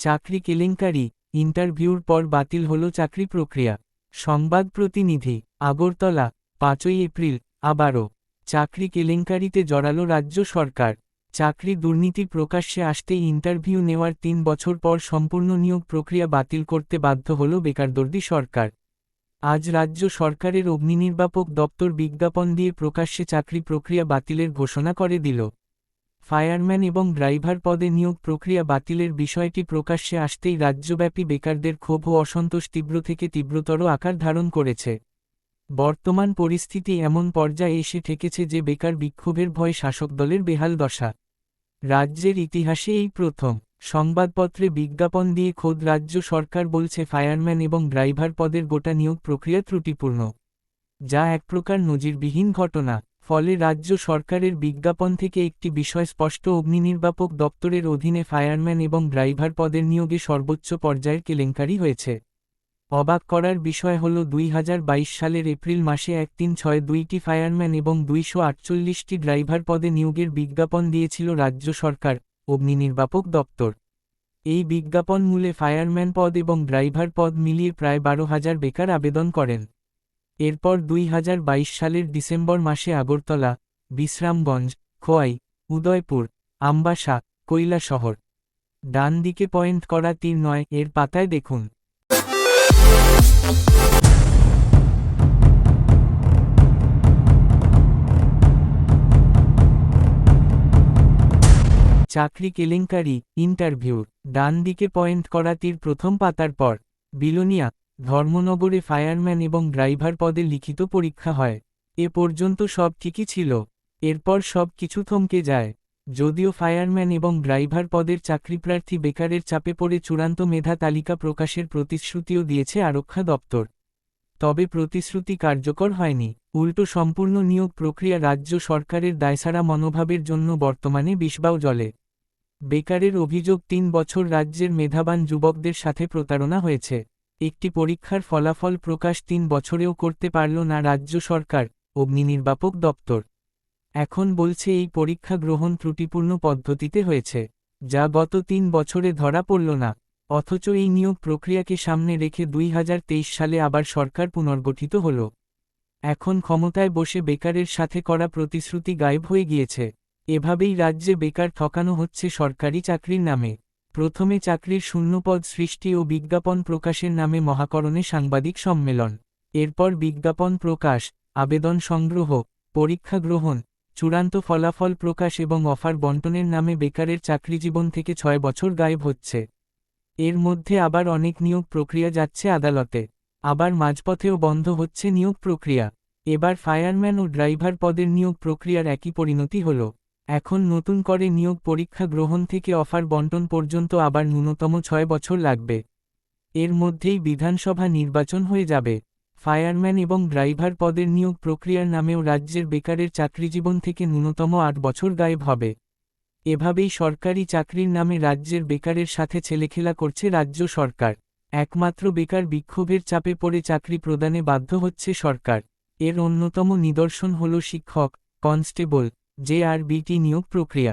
চাকরি কেলেঙ্কারি, ইন্টারভিউর পর বাতিল হল চাকরি প্রক্রিয়া। সংবাদ প্রতিনিধি, আগরতলা, পাঁচই এপ্রিল, আবারও। চাকরি কেলেঙ্কারিতে জড়ালো রাজ্য সরকার। চাকরি দুর্নীতি প্রকাশ্যে আসতেই ইন্টারভিউ নেওয়ার তিন বছর পর সম্পূর্ণ নিয়োগ প্রক্রিয়া বাতিল করতে বাধ্য হল বেকারদর্দী সরকার। আজ রাজ্য সরকারের অগ্নিনির্বাপক দপ্তর বিজ্ঞাপন দিয়ে প্রকাশ্যে চাকরি প্রক্রিয়া বাতিলের ঘোষণা করে দিল। ফায়ারম্যান এবং ড্রাইভার পদে নিয়োগ প্রক্রিয়া বাতিলের বিষয়টি প্রকাশ্যে আসতেই রাজ্যব্যাপী বেকারদের ক্ষোভ ও অসন্তোষ তীব্র থেকে তীব্রতর আকার ধারণ করেছে। বর্তমান পরিস্থিতি এমন পর্যায়ে এসে ঠেকেছে যে বেকার বিক্ষোভের ভয়ে শাসক দলের বেহাল দশা। রাজ্যের ইতিহাসে এই প্রথম সংবাদপত্রে বিজ্ঞাপন দিয়ে খোদ রাজ্য সরকার বলছে ফায়ারম্যান এবং ড্রাইভার পদের গোটা নিয়োগ প্রক্রিয়া ত্রুটিপূর্ণ, যা এক প্রকার নজিরবিহীন ঘটনা। ফলে রাজ্য সরকারের বিজ্ঞাপন থেকে একটি বিষয় স্পষ্ট অগ্নিনির্বাপক দপ্তরের অধীনে ফায়ারম্যান এবং ড্রাইভার পদের নিয়োগে সর্বোচ্চ পর্যায়ের কেলেঙ্কারি হয়েছে। অবাক করার বিষয় হল দুই হাজার বাইশ সালের এপ্রিল মাসে এক তিন ছয় দুইটি ফায়ারম্যান এবং দুইশো আটচল্লিশটি ড্রাইভার পদে নিয়োগের বিজ্ঞাপন দিয়েছিল রাজ্য সরকার, অগ্নিনির্বাপক দপ্তর। এই বিজ্ঞাপন মূলে ফায়ারম্যান পদ এবং ড্রাইভার পদ মিলিয়ে প্রায় বারো হাজার বেকার আবেদন করেন। এরপর দুই হাজার বাইশ সালের ডিসেম্বর মাসে আগরতলা, বিশ্রামগঞ্জ, খোয়াই, উদয়পুর, আমবাসা কৈলাসহর ডান দিকে পয়েন্ট করা তীর নয়, এর পাতায় দেখুন। চাকরি কেলেঙ্কারি, ইন্টারভিউ। ডান দিকে পয়েন্ট করা তীর প্রথম পাতার পর, বিলোনিয়া ধর্মনগরে ফায়ারম্যান এবং ড্রাইভার পদে লিখিত পরীক্ষা হয়। এ পর্যন্ত সব ঠিকই ছিল। এরপর সব কিছু থমকে যায়। যদিও ফায়ারম্যান এবং ড্রাইভার পদের চাকরিপ্রার্থী বেকারের চাপে পড়ে চূড়ান্ত মেধা তালিকা প্রকাশের প্রতিশ্রুতিও দিয়েছে আরক্ষা দপ্তর। তবে প্রতিশ্রুতি কার্যকর হয়নি। উল্টো সম্পূর্ণ নিয়োগ প্রক্রিয়া রাজ্য সরকারের দায়সারা মনোভাবের জন্য বর্তমানে বিষবাও জলে। বেকারের অভিযোগ তিন বছর রাজ্যের মেধাবান যুবকদের সাথে প্রতারণা হয়েছে। একটি পরীক্ষার ফলাফল প্রকাশ তিন বছরেও করতে পারল না রাজ্য সরকার অগ্নিনির্বাপক দপ্তর। এখন বলছে এই পরীক্ষা গ্রহণ ত্রুটিপূর্ণ পদ্ধতিতে হয়েছে, যা গত তিন বছরে ধরা পড়ল না, অথচ এই নিয়োগ প্রক্রিয়াকে সামনে রেখে দুই হাজার তেইশ সালে আবার সরকার পুনর্গঠিত হল। এখন ক্ষমতায় বসে বেকারের সাথে করা প্রতিশ্রুতি গায়েব হয়ে গিয়েছে, এভাবেই রাজ্যে বেকার ঠকানো হচ্ছে সরকারি চাকরির নামে। প্রথমে চাকরির শূন্যপদ সৃষ্টি ও বিজ্ঞাপন প্রকাশের নামে মহাকরণে সাংবাদিক সম্মেলন। এরপর বিজ্ঞাপন প্রকাশ, আবেদন সংগ্রহ, পরীক্ষা গ্রহণ, চূড়ান্ত ফলাফল প্রকাশ এবং অফার বন্টনের নামে বেকারের চাকরিজীবন থেকে ছয় বছর গায়েব হচ্ছে। এর মধ্যে আবার অনেক নিয়োগ প্রক্রিয়া যাচ্ছে আদালতে। আবার মাঝপথেও বন্ধ হচ্ছে নিয়োগ প্রক্রিয়া। এবার ফায়ারম্যান ও ড্রাইভার পদের নিয়োগ প্রক্রিয়ার একই পরিণতি হল। এখন নতুন করে নিয়োগ পরীক্ষা গ্রহণ থেকে অফার বন্টন পর্যন্ত আবার ন্যূনতম ছয় বছর লাগবে। এর মধ্যেই বিধানসভা নির্বাচন হয়ে যাবে। ফায়ারম্যান এবং ড্রাইভার পদের নিয়োগ প্রক্রিয়ার নামেও রাজ্যের বেকারের চাকরিজীবন থেকে ন্যূনতম আট বছর গায়েব হবে। এভাবেই সরকারি চাকরির নামে রাজ্যের বেকারের সাথে ছেলেখেলা করছে রাজ্য সরকার। একমাত্র বেকার বিক্ষোভের চাপে পড়ে চাকরি প্রদানে বাধ্য হচ্ছে সরকার। এর অন্যতম নিদর্শন হল শিক্ষক, কনস্টেবল জে আর বিটি নিয়োগ প্রক্রিয়া